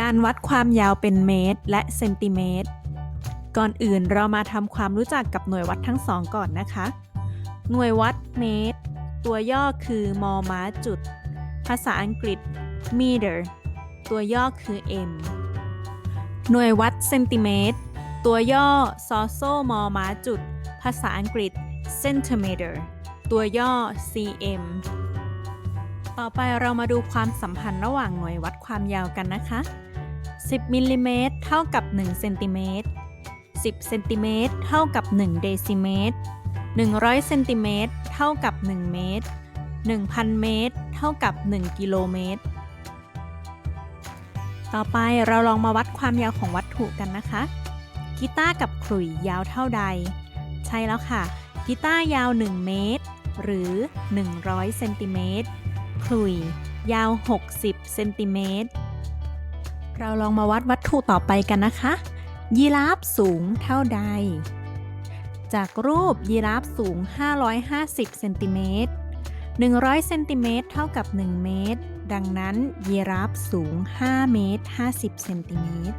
การวัดความยาวเป็นเมตร และเซนติเมตร ก่อนอื่นเรามาทำความรู้จักกับหน่วยวัดทั้งสองก่อนนะคะ หน่วยวัดเมตร ตัวย่อคือมอม้าจุด ภาษาอังกฤษ meter ตัวย่อคือ m หน่วยวัดเซนติเมตร ตัวย่อซอโซมอม้าจุด ภาษาอังกฤษ centimeter ตัวย่อ cm ต่อไปเรามาดูความสัมพันธ์ระหว่างหน่วยวัดความยาวกันนะคะ 10มิลลิเมตรเท่ากับ1เซนติเมตร10เซนติเมตรเท่ากับ1เดซิเมตร100เซนติเมตรเท่ากับ 1 เมตร 1,000 เมตร เท่ากับ 1 กิโลเมตร ต่อไปเราลองมาวัดความยาวของวัตถุกันนะคะ กีตาร์กับขลุ่ยยาวเท่าใด ใช่แล้วค่ะ กีตาร์ยาว 1 เมตร หรือ 100 เซนติเมตร ขลุ่ยยาว 60 เซนติเมตร เราลองมาวัดวัตถุต่อไปกันนะคะ ยีราฟสูงเท่าใด จากรูปยีราฟสูง 550 เซนติเมตร 100 เซนติเมตรเท่ากับ 1 เมตร ดังนั้นยีราฟสูง 5 เมตร 50 เซนติเมตร